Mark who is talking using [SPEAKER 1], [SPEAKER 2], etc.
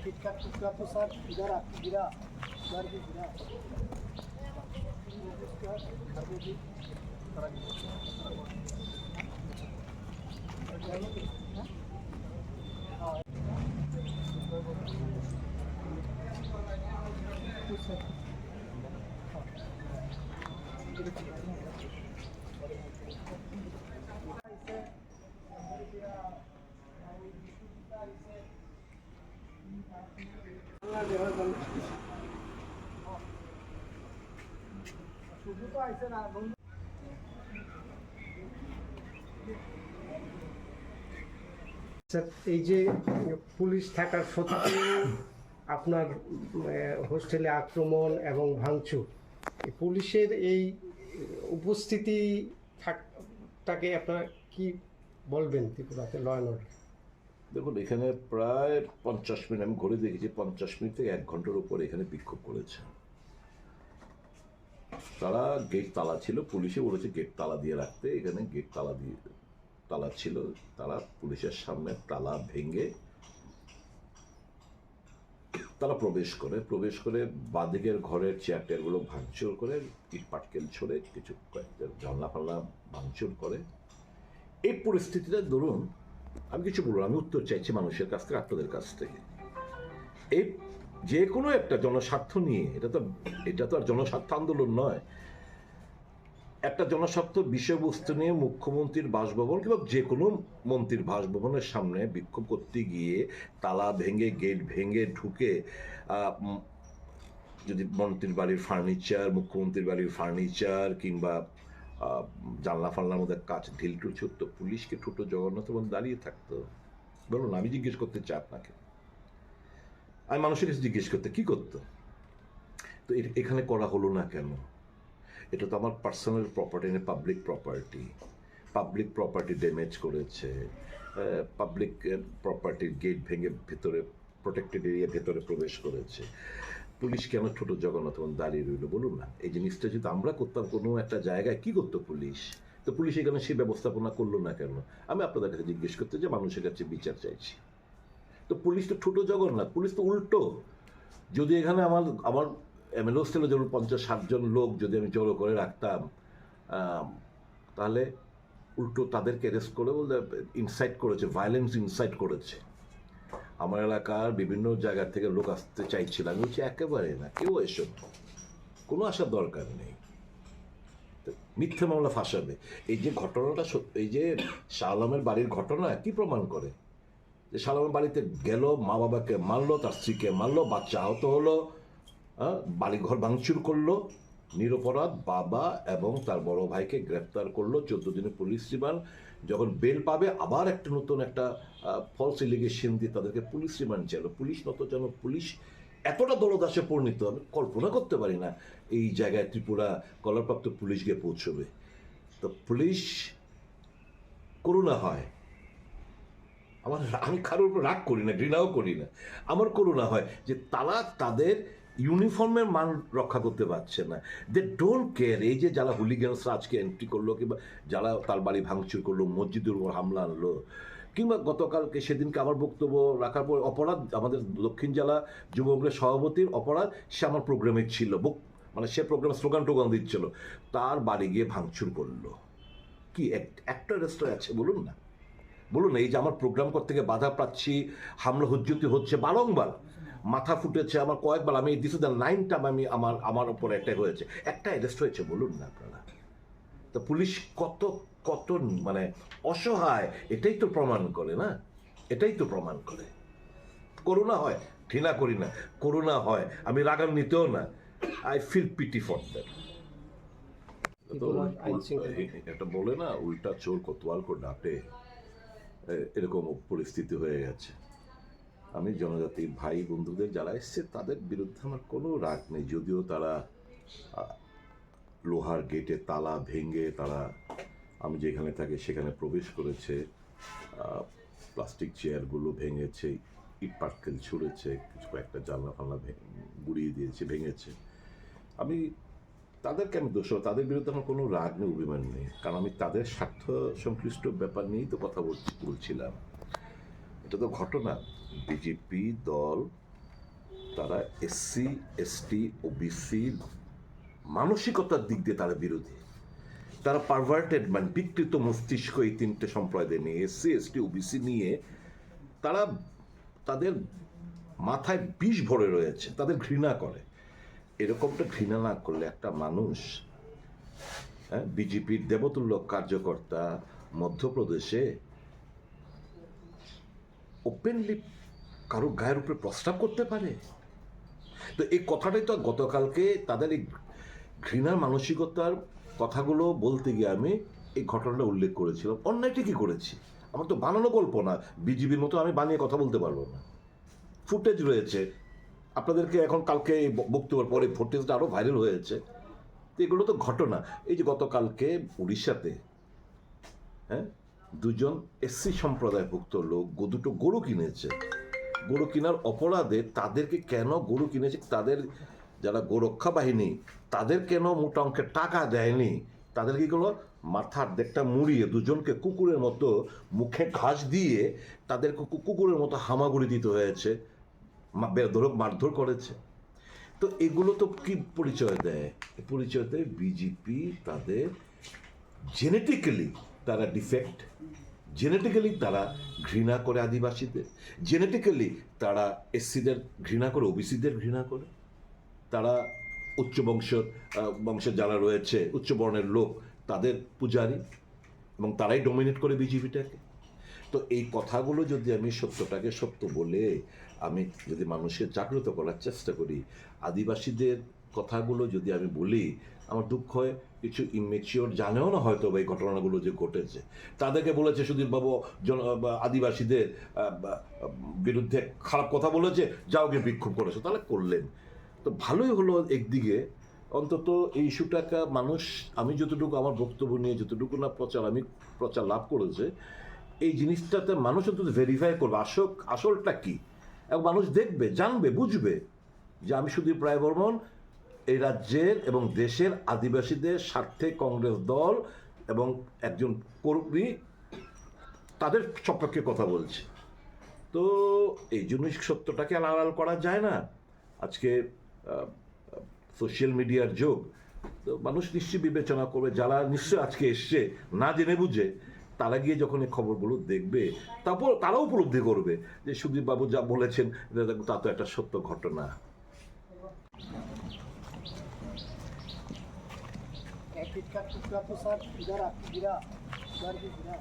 [SPEAKER 1] किटका किटका तो सर इधर आपकी गिरा इधर भी गिरा इसका घर में भी तरह की-
[SPEAKER 2] এই যে পুলিশ থাকার সত্ত্বেও আপনার হোস্টেলে আক্রমণ এবং ভাঙচুর পুলিশের এই উপস্থিতি থাকটাকে আপনারা কি বলবেন ত্রিপুরাতে ল
[SPEAKER 3] দেখুন, এখানে প্রায় পঞ্চাশ মিনিট, আমি ঘুরে দেখেছি, পঞ্চাশ মিনিট থেকে এক ঘণ্টার উপর এখানে বিক্ষোভ করেছে। তারা গেট তালা ছিল, পুলিশে বলেছে গেট তালা দিয়ে রাখতে। এখানে গেট তালা দিয়ে, তালা ছিল। তারা পুলিশের সামনে তালা ভেঙে তারা প্রবেশ করে। প্রবেশ করে বাদিকের ঘরের চেয়ার টেয়ারগুলো ভাঙচুর করে, ইট পাটকেল ছড়ে কিছু কয়েকটা জানলা ফাল্লা ভাঙচুর করে। এই পরিস্থিতিটা ধরুন আমি কিছু বলব, আমি উত্তর চাইছি মানুষের কাছ থেকে আপনাদের কাছ থেকে। এই যে কোনো একটা জনস্বার্থ নিয়ে, এটা তো এটা তো আর জনস্বার্থ আন্দোলন নয়। একটা জনস্বার্থ বিষয়বস্তু নিয়ে মুখ্যমন্ত্রীর বাসভবন কিংবা যে কোনো মন্ত্রীর বাসভবনের সামনে বিক্ষোভ করতে গিয়ে তালা ভেঙে, গেট ভেঙে ঢুকে যদি মন্ত্রীর বাড়ির ফার্নিচার, মুখ্যমন্ত্রীর বাড়ির ফার্নিচার কিংবা জানলা ফাল্লার মধ্যে কাজ ঢিল টুল ছুটতো পুলিশকে ঠুটো জগন্নাথ এবং দাঁড়িয়ে থাকতো। বলুন, আমি জিজ্ঞেস করতে চাই আপনাকে। আমি মানুষের কাছে জিজ্ঞেস করতে, কি করতো? তো এখানে করা হলো না কেন? এটা তো আমার পার্সোনাল প্রপার্টি না public property public property damage করেছে। পাবলিক প্রপার্টির গেট ভেঙে ভেতরে প্রোটেক্টেড এরিয়া ভেতরে প্রবেশ করেছে। পুলিশ কেন ছোট জগন্নাথ দাঁড়িয়ে রইল বলুন না? এই জিনিসটা যদি আমরা করতাম কোনো একটা জায়গায়, কি করতো পুলিশ? তো পুলিশ এখানে সেই ব্যবস্থাপনা করল না কেন? আমি আপনাদের কাছে জিজ্ঞেস করতে যে মানুষের কাছে বিচার চাইছি। তো পুলিশ তো ছোট জগন্নাথ, পুলিশ তো উল্টো। যদি এখানে আমার আমার এমএলএ হোস্টেলে যেমন পঞ্চাশ ষাটজন লোক যদি আমি জড়ো করে রাখতাম তাহলে উল্টো তাদেরকে অ্যারেস্ট করে বলতে ইনসাইট করেছে ভায়োলেন্স ইনসাইট করেছে। আমার এলাকার বিভিন্ন জায়গা থেকে লোক আসতে চাইছিল। আমি বলছি, একেবারে না, কেউ এসব কোনো আসার দরকার নেই। মিথ্যে মামলা ফাঁসাবে। এই যে ঘটনাটা এই যে শাহ আলমের বাড়ির ঘটনা, কি প্রমাণ করে? যে সালামের বাড়িতে গেল, মা বাবাকে মারলো, তার স্ত্রীকে মারলো, বাচ্চা আহত হলো বাড়িঘর ভাঙচুর করল, নিরপরাধ বাবা এবং তার বড় ভাইকে গ্রেপ্তার করল, চোদ্দ দিনে পুলিশ রিমান্ড যখন বেল পাবে, আবার একটা নতুন একটা ফলস ইলিগেশন দিয়ে তাদেরকে পুলিশ রিমান্ড চাইলো। পুলিশ নত যেন পুলিশ এতটা দলদাসে পরিণত, আমি কল্পনা করতে পারি না এই জায়গায় ত্রিপুরা কলারপ্রাপ্ত পুলিশ গিয়ে পৌঁছবে। তো পুলিশ করুণা হয়। আমার আমি কারোর উপর রাগ করি না, ঘৃণাও করি না। আমার করুণা হয় যে তারা তাদের ইউনিফর্মের মান রক্ষা করতে পারছে না। দে ডোন্ট কেয়ার এই যে যারা হুলিগানসরা আজকে এন্ট্রি করল কিংবা যারা তার বাড়ি ভাঙচুর করল, মসজিদের উপর হামলা আনলো, কিংবা গতকালকে সেদিনকে আমার বক্তব্য রাখার পর অপরাধ, আমাদের দক্ষিণ জেলা যুব কংগ্রেস সভাপতির অপরাধ, সে আমার প্রোগ্রামে ছিল। মানে সে প্রোগ্রাম স্লোগান টোগান দিচ্ছিল, তার বাড়ি গিয়ে ভাঙচুর করল। কি এক- একটা রেস্টুরেন্ট আছে, বলুন না। বলুন, এই যে আমার প্রোগ্রাম করতে গিয়ে বাধা পাচ্ছি হামলা হুজ্জুতি হচ্ছে বারংবার। মাথা ফুটেছে আমার কয়েকবার আমি দিস দ্য নাইন টাইম আমি আমার আমার উপর অ্যাটাক হয়েছে। একটা অ্যারেস্ট হয়েছে বলুন না আপনারা। তো পুলিশ কত কত মানে অসহায় এটাই তো প্রমাণ করে না। এটাই তো প্রমাণ করে। করোনা হয় ঘৃণা করি না করোনা হয় আমি রাগান্বিতও না। I feel pity for that এটা বলে না উল্টা চোর কোতোয়াল কো ডাটে এ- এরকম পরিস্থিতি হয়ে গেছে। আমি জনজাতির ভাই বন্ধুদের যারা এসছে, তাদের বিরুদ্ধে আমার কোনো রাগ নেই। যদিও তারা লোহার গেটে তালা ভেঙে তারা, আমি যেখানে থাকি সেখানে প্রবেশ করেছে প্লাস্টিক চেয়ারগুলো ভেঙেছে, ইট পাটকেল ছুঁড়েছে, কিছু কয়েকটা জানলা ফালনা ভে- গুড়িয়ে দিয়েছে, ভেঙেছে। আমি, তাদেরকে আমি দোষ তাদের বিরুদ্ধে আমার কোনো রাগ নেই, অভিমান নেই। কারণ আমি তাদের স্বার্থ সংশ্লিষ্ট ব্যাপার নিয়েই তো কথা বলছিলাম। তো ঘটনা। বিজেপি দল, তারা এসসি এসটি ও বিসির মানসিকতার দিক দিয়ে তারা বিরোধী। তারা পারভার্টেড মানে বিকৃত মস্তিষ্ক এই তিনটে সম্প্রদায় নিয়ে এসসি এসটি ওবিসি নিয়ে তারা তাদের মাথায় বিষ ভরে রয়েছে, তাদের ঘৃণা করে। এরকমটা ঘৃণা না করলে একটা মানুষ হ্যাঁ বিজেপির দেবতুল্য কার্যকর্তা মধ্যপ্রদেশে ওপেনলি কারও গায়ের উপরে প্রস্তাব করতে পারে? তো এই কথাটাই তো গতকালকে তাদের এই ঘৃণার মানসিকতার কথাগুলো বলতে গিয়ে আমি এই ঘটনাটা উল্লেখ করেছিলাম। অন্যায়টা কি করেছি? আমার তো বানানো গল্প না বিজিবির মতো আমি বানিয়ে কথা বলতে পারব না। ফুটেজ রয়েছে। আপনাদেরকে এখন কালকে বক্তব্যের পরে ফুটেজটা আরও ভাইরাল হয়েছে। তো এগুলো তো ঘটনা। এই যে গতকালকে উড়িষ্যাতে হ্যাঁ? দুজন এসসি সম্প্রদায়ভুক্ত লোক দুটো গরু কিনেছে। গরু কেনার অপরাধে তাদেরকে কেন গরু কিনেছে? তাদের যারা গোরক্ষা বাহিনী, তাদের কেন মোটা অঙ্কের টাকা দেয়নি? তাদের কি করল মাথার দেখটা মুড়িয়ে দুজনকে কুকুরের মতো মুখে ঘাস দিয়ে তাদেরকে কু- কুকুরের মতো হামাগুড়ি দিতে হয়েছে বেধরক মারধর করেছে। তো এগুলো তো কি পরিচয় দেয়? পরিচয় দেয় বিজেপি তাদের জেনেটিক্যালি তারা ডিফেক্ট জেনেটিক্যালি তারা ঘৃণা করে আদিবাসীদের জেনেটিক্যালি তারা এসসিদের ঘৃণা করে ওবিসিদের ঘৃণা করে। তারা উচ্চ বংশ বংশের যারা রয়েছে, উচ্চ বর্ণের লোক, তাদের পূজারী এবং তারাই ডোমিনেট করে বিজেপিটাকে তো এই কথাগুলো যদি আমি সত্যটাকে সত্য বলে আমি যদি মানুষকে জাগ্রত করার চেষ্টা করি, আদিবাসীদের কথাগুলো যদি আমি বলি আমার দুঃখ হয়, কিছু ইমেচিওর জানেও না হয়তো এই ঘটনাগুলো যে ঘটেছে। তাদেরকে বলেছে, সুধীর বাবু, জন আদিবাসীদের বিরুদ্ধে খারাপ কথা বলেছে, যাও গিয়ে বিক্ষোভ করেছে। তাহলে করলেন। তো ভালোই হলো একদিকে। অন্তত এই ইস্যুটাকে মানুষ, আমি যতটুকু আমার বক্তব্য নিয়ে যতটুকু না প্রচার, আমি প্রচার লাভ করেছে, এই জিনিসটাতে মানুষ অন্তত ভেরিফাই করবে, আসল, আসলটা কি? এবং মানুষ দেখবে, জানবে, বুঝবে যে আমি সুদীপ রায় বর্মন এই রাজ্যের এবং দেশের আদিবাসীদের স্বার্থে কংগ্রেস দল এবং একজন কর্মী তাদের সপক্ষে কথা বলছে। তো এই জন্যই সত্যটাকে আড়াল করা যায় না? আজকে সোশ্যাল মিডিয়ার যুগ। তো মানুষ নিশ্চয়ই বিবেচনা করবে, যারা নিশ্চয়ই আজকে এসছে, না জেনে বুঝে, তারা গিয়ে যখন এই খবরগুলো দেখবে, তারপর তারাও উপলব্ধি করবে যে সুদীপবাবু যা বলেছেন তা তো একটা সত্য ঘটনা।
[SPEAKER 1] एक फीट का टुकड़ा तो सर इधर आपकी गिरा इधर भी गिरा